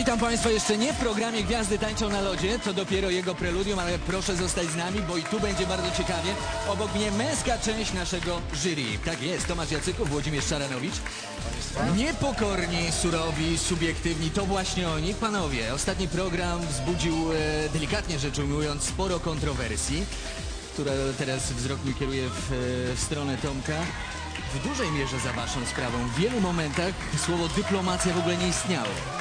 Witam Państwa jeszcze nie w programie Gwiazdy Tańczą na Lodzie, to dopiero jego preludium, ale proszę zostać z nami, bo i tu będzie bardzo ciekawie. Obok mnie męska część naszego jury. Tak jest, Tomasz Jacyków, Włodzimierz Szaranowicz. Niepokorni, surowi, subiektywni, to właśnie oni. Panowie, ostatni program wzbudził, e, delikatnie rzecz ujmując, sporo kontrowersji, która teraz wzrok mój kieruje w, e, w stronę Tomka. W dużej mierze za waszą sprawą. W wielu momentach słowo dyplomacja w ogóle nie istniało.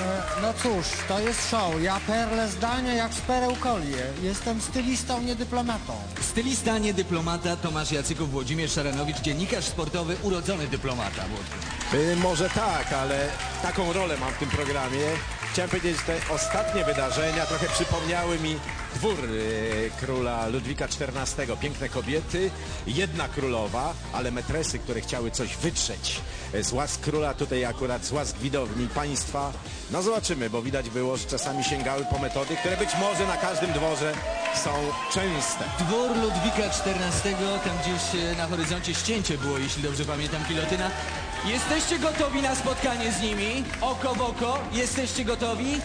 E, No cóż, to jest show. Ja perlę zdania jak z pereł kolie. Jestem stylistą, nie dyplomatą. Stylista, nie dyplomata, Tomasz Jacyków, Włodzimierz Szaranowicz, dziennikarz sportowy, urodzony dyplomata. Włodku. Y, Może tak, ale taką rolę mam w tym programie. Chciałem powiedzieć, że te ostatnie wydarzenia trochę przypomniały mi dwór y, króla Ludwika XIV. Piękne kobiety, jedna królowa, ale metresy, które chciały coś wytrzeć y, z łask króla, tutaj akurat z łask widowni państwa. No zobaczymy, bo widać było, że czasami sięgały po metody, które być może na każdym dworze są częste. Dwór Ludwika XIV, tam gdzieś e, na horyzoncie ścięcie było, jeśli dobrze pamiętam, pilotyna. Jesteście gotowi na spotkanie z nimi? Oko w oko? Jesteście gotowi?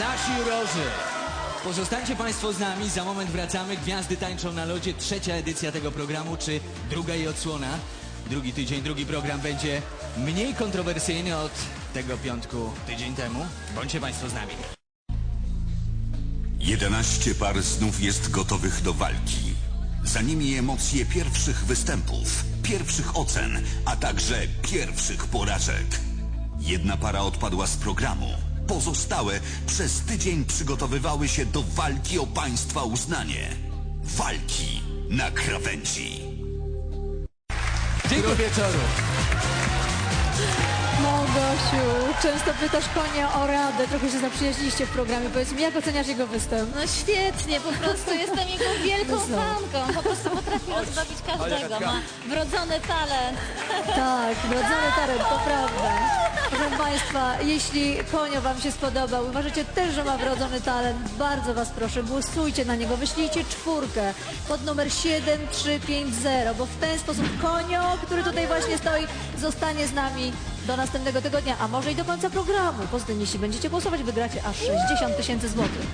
Nasi jurorzy. Pozostańcie Państwo z nami, za moment wracamy. Gwiazdy tańczą na lodzie, trzecia edycja tego programu, czy druga jej odsłona. Drugi tydzień, drugi program będzie mniej kontrowersyjny od tego piątku tydzień temu. Bądźcie Państwo z nami. 11 par znów jest gotowych do walki. Za nimi emocje pierwszych występów, pierwszych ocen, a także pierwszych porażek. Jedna para odpadła z programu. Pozostałe przez tydzień przygotowywały się do walki o państwa uznanie. Walki na krawędzi. Dziękuję wieczoru. Gosiu, często pytasz konia o radę, trochę się zaprzyjaźniliście w programie. Powiedz mi, jak oceniasz jego występ? No świetnie, po prostu jestem jego wielką No fanką. Po prostu potrafi rozbawić każdego. Ma wrodzony talent. Tak, wrodzony talent, to prawda. Proszę Państwa, jeśli konio Wam się spodobał, uważacie też, że ma wrodzony talent, bardzo Was proszę, głosujcie na niego, wyślijcie czwórkę pod numer 7350, bo w ten sposób konio, który tutaj właśnie stoi, zostanie z nami do następnego tygodnia, a może i do końca programu. Poza tym, jeśli będziecie głosować, wygracie aż 60 tysięcy złotych.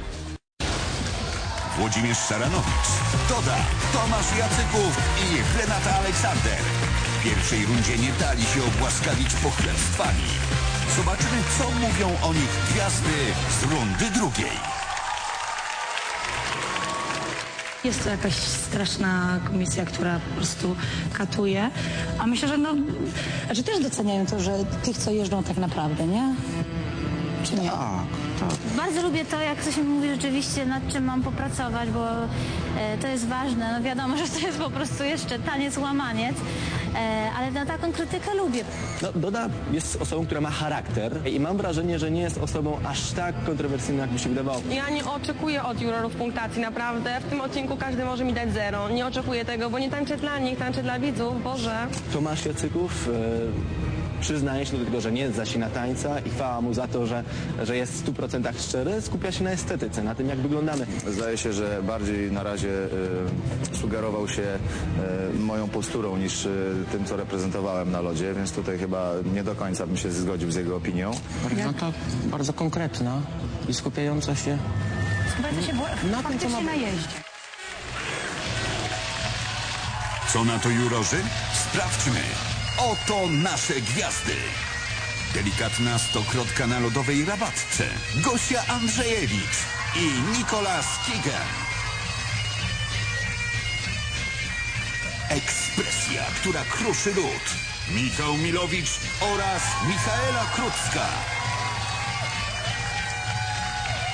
Włodzimierz Szaranowicz, Doda, Tomasz Jacyków i Renata Aleksander. W pierwszej rundzie nie dali się obłaskawić pochlebstwami. Zobaczymy, co mówią o nich gwiazdy z rundy drugiej. Jest to jakaś straszna komisja, która po prostu katuje. A myślę, że no, że też doceniają to, że tych, co jeżdżą tak naprawdę, nie? Czy nie? Bardzo lubię to, jak ktoś mi mówi rzeczywiście, nad czym mam popracować, bo e, to jest ważne. No wiadomo, że to jest po prostu jeszcze taniec, łamaniec, e, ale na taką krytykę lubię. No, Doda jest osobą, która ma charakter i mam wrażenie, że nie jest osobą aż tak kontrowersyjną, jak mi się wydawało. Ja nie oczekuję od jurorów punktacji, naprawdę. W tym odcinku każdy może mi dać zero. Nie oczekuję tego, bo nie tańczę dla nich, tańczę dla widzów. Boże. Tomasz Jacyków e, przyznaje się do tego, że nie zasina tańca i chwała mu za to, że, że jest w 100% szczery, skupia się na estetyce, na tym, jak wyglądamy. Zdaje się, że bardziej na razie y, sugerował się y, moją posturą niż y, tym, co reprezentowałem na lodzie, więc tutaj chyba nie do końca bym się zgodził z jego opinią. No to bardzo konkretna i skupiająca się Bardzo się było Na tym, co ma faktycznie być. na jeździe. Co na to jurorzy? Sprawdźmy. Oto nasze gwiazdy. Delikatna stokrotka na lodowej rabatce. Gosia Andrzejewicz i Nikolas Kigen. Ekspresja, która kruszy lód. Michał Milowicz oraz Michaela Krucka.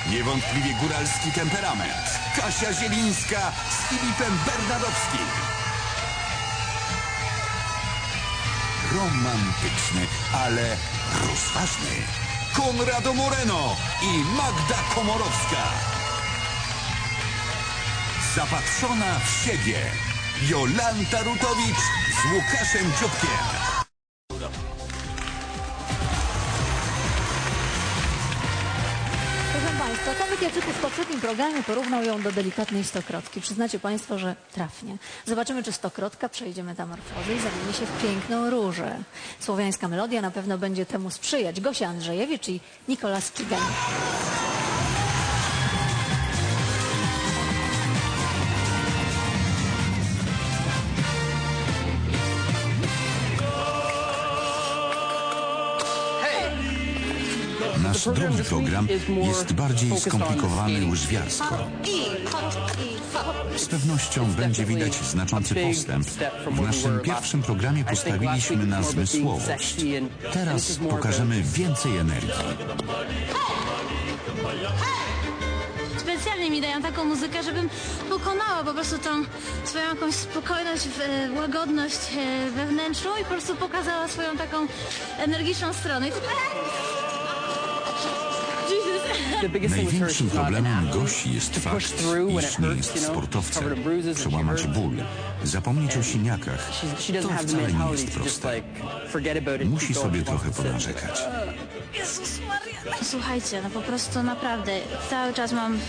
Niewątpliwie góralski temperament. Kasia Zielińska z Filipem Bernadowskim. Romantyczny, ale rozważny. Konrado Moreno i Magda Komorowska. Zapatrzona w siebie. Jolanta Rutowicz z Łukaszem Dziobkiem. Jacyków w poprzednim programie porównał ją do delikatnej stokrotki. Przyznacie Państwo, że trafnie. Zobaczymy, czy stokrotka przejdzie metamorfozę i zamieni się w piękną różę. Słowiańska melodia na pewno będzie temu sprzyjać. Gosia Andrzejewicz i Nikolas Kigen. Nasz drugi program jest bardziej skomplikowany łyżwiarsko. Z pewnością będzie widać znaczący postęp. W naszym pierwszym programie postawiliśmy na zmysłowość. Teraz pokażemy więcej energii. Specjalnie mi dają taką muzykę, żebym pokonała po prostu tą swoją jakąś spokojność, e, łagodność e, wewnętrzną i po prostu pokazała swoją taką energiczną stronę. Największym problemem Gosi jest fakt, iż nie jest sportowcem. Przełamać ból, zapomnieć o siniakach, to wcale nie jest proste. Musi sobie trochę ponarzekać. Słuchajcie, no po prostu naprawdę cały czas mam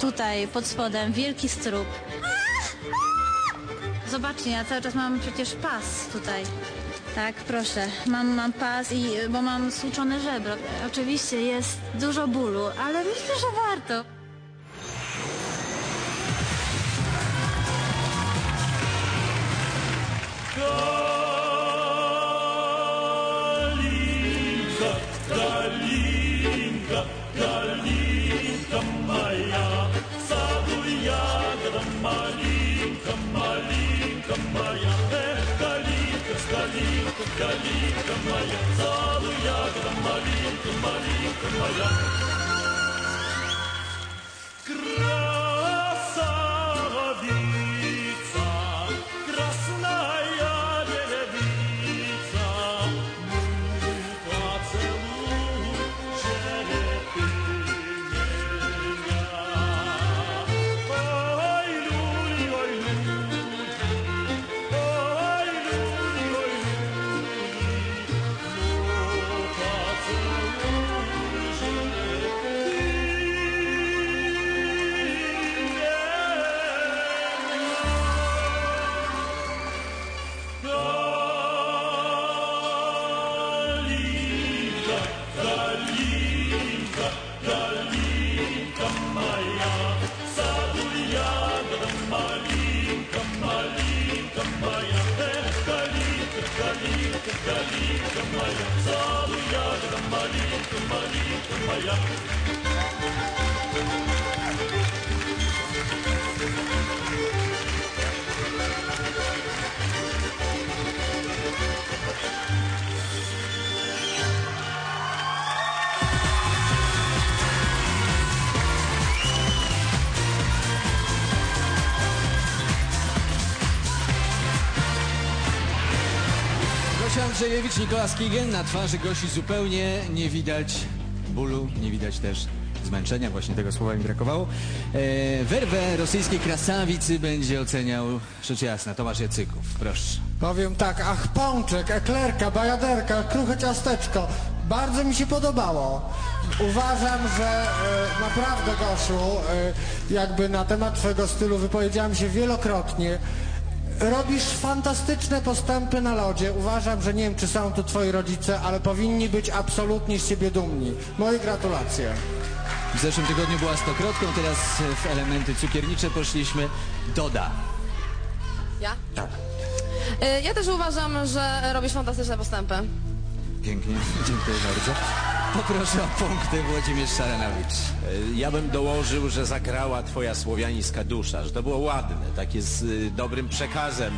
tutaj pod spodem wielki strób. Zobaczcie, ja cały czas mam przecież pas tutaj. Tak, proszę. Mam, mam pas i bo mam stłuczone żebro. Oczywiście jest dużo bólu, ale myślę, że warto. Yeah. Kali Kamala, Salu Yad Kamali, Kamali Kamala. Andrzejewicz, Nikolas Kigen. Na twarzy Gosi zupełnie nie widać bólu, nie widać też zmęczenia. Właśnie tego słowa mi brakowało. E, werwę rosyjskiej krasawicy będzie oceniał, rzecz jasna, Tomasz Jacyków. Proszę. Powiem tak, ach pączek, eklerka, bajaderka, kruche ciasteczko. Bardzo mi się podobało. Uważam, że e, naprawdę, Gosiu, e, jakby na temat twojego stylu wypowiedziałem się wielokrotnie. Robisz fantastyczne postępy na lodzie. Uważam, że nie wiem, czy są tu twoi rodzice, ale powinni być absolutnie z ciebie dumni. Moje gratulacje. W zeszłym tygodniu była stokrotką, teraz w elementy cukiernicze poszliśmy. Doda. Ja? Tak. Ja też uważam, że robisz fantastyczne postępy. Pięknie, dziękuję bardzo. Poproszę o punkty Włodzimierz Szaranowicz. E, Ja bym dołożył, że zagrała twoja słowiańska dusza, że to było ładne, takie z y, dobrym przekazem.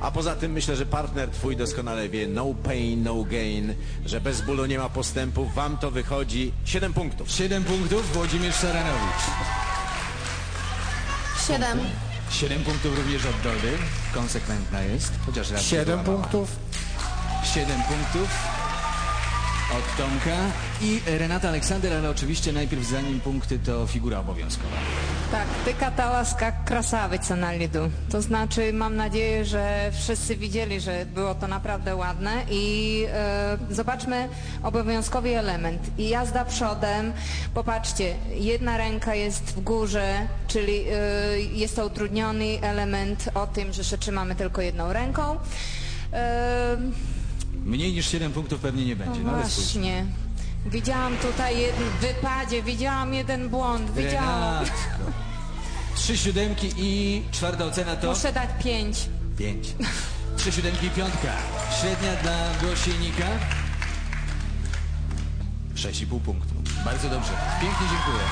A poza tym myślę, że partner twój doskonale wie, no pain, no gain, że bez bólu nie ma postępu. Wam to wychodzi 7 punktów. 7 punktów Włodzimierz Szaranowicz. Siedem. 7 punktów również od Dody. Konsekwentna jest, chociaż raz się Siedem wyłamała. punktów. 7 punktów od Tomka i Renata Aleksander, ale oczywiście najpierw zanim punkty to figura obowiązkowa. Tak, tyka łaska krasawica na lidu. To znaczy, mam nadzieję, że wszyscy widzieli, że było to naprawdę ładne i e, zobaczmy obowiązkowy element. I jazda przodem, popatrzcie, jedna ręka jest w górze, czyli e, jest to utrudniony element o tym, że się trzymamy tylko jedną ręką. E, Mniej niż 7 punktów pewnie nie będzie, no ale spójrz. właśnie. Widziałam tutaj jeden w wypadzie, widziałam jeden błąd, widziałam. Renatko. Trzy siódemki i czwarta ocena to Muszę dać pięć. pięć. Trzy siódemki i piątka. Średnia dla Gosienika. Sześć i pół punktu. Bardzo dobrze. Pięknie dziękuję.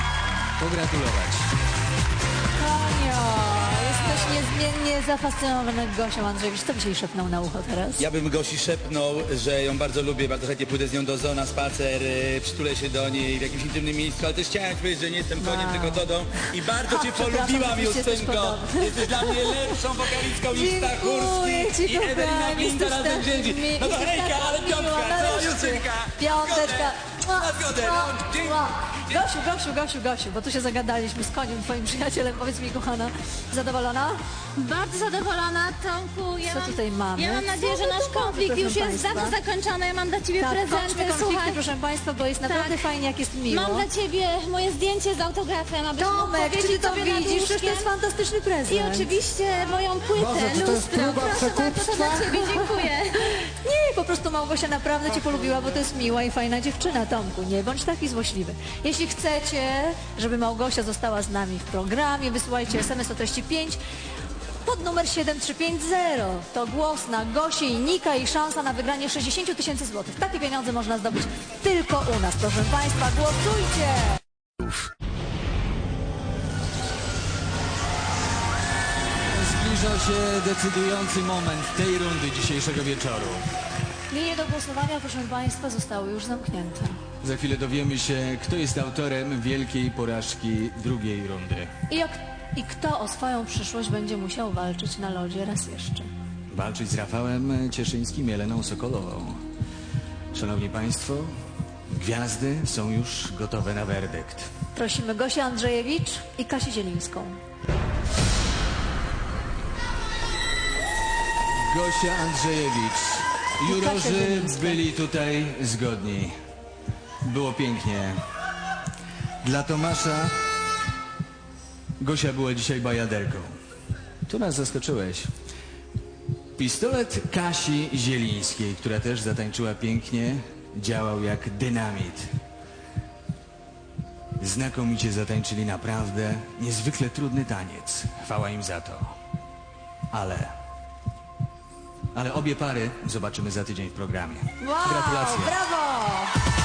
Pogratulować. Konio, niezmiennie zafascynowany Gosią Andrzejewicz. Co byś jej szepnął na ucho teraz? Ja bym Gosi szepnął, że ją bardzo lubię, bardzo chętnie pójdę z nią do zoo na spacer, y, przytulę się do niej w jakimś intymnym miejscu, ale też chciałem powiedzieć, że nie jestem koniem, Wow. tylko Dodą i bardzo Cię polubiłam, Justynko. Jesteś dla mnie lepszą wokalistką niż Stachurski i Ewelina Blinda razem mi- No to hejka, ale piątka, co. Justynka? Piąteczka. Gosiu, Gosiu, Gosiu, Gosiu, bo tu się zagadaliśmy z koniem, twoim przyjacielem. Powiedz mi, kochana, zadowolona? Bardzo zadowolona, Tomku. Ja Co mam, tutaj mamy? Ja mam nadzieję, że nasz konflikt już jest dawno zakończony. Ja mam dla Ciebie Tak, prezenty, konflikty, słuchaj. proszę Państwa, bo jest naprawdę Tak. fajnie, jak jest miło. Mam dla Ciebie moje zdjęcie z autografem, abyś Tomek, czy ty to widzisz? Przecież to jest fantastyczny prezent. I oczywiście moją płytę, Boże, to jest lustro. Proszę bardzo, to dla Ciebie, dziękuję. Nie, po prostu Małgosia naprawdę Cię polubiła, bo to jest miła i fajna dziewczyna, Tomku. Nie bądź taki złośliwy. Jeśli chcecie, żeby Małgosia została z nami w programie, wysyłajcie SMS o treści 5 pod numer 7350. To głos na Gosię i Nika i szansa na wygranie 60 tysięcy złotych. Takie pieniądze można zdobyć tylko u nas. Proszę Państwa, głosujcie! Zbliża się decydujący moment tej rundy dzisiejszego wieczoru. Linie do głosowania, proszę Państwa, zostały już zamknięte. Za chwilę dowiemy się, kto jest autorem wielkiej porażki drugiej rundy. I, jak, I kto o swoją przyszłość będzie musiał walczyć na lodzie raz jeszcze? Walczyć z Rafałem Cieszyńskim Jeleną Sokolową. Szanowni Państwo, gwiazdy są już gotowe na werdykt. Prosimy Gosię Andrzejewicz i Kasię Zielińską. Gosia Andrzejewicz. I Kasia Jurorzy Zielińska. byli tutaj zgodni. Było pięknie. Dla Tomasza Gosia była dzisiaj bajaderką. Tu nas zaskoczyłeś. Pistolet Kasi Zielińskiej, która też zatańczyła pięknie, działał jak dynamit. Znakomicie zatańczyli naprawdę niezwykle trudny taniec. Chwała im za to. Ale ale obie pary zobaczymy za tydzień w programie. Wow, Gratulacje. brawo!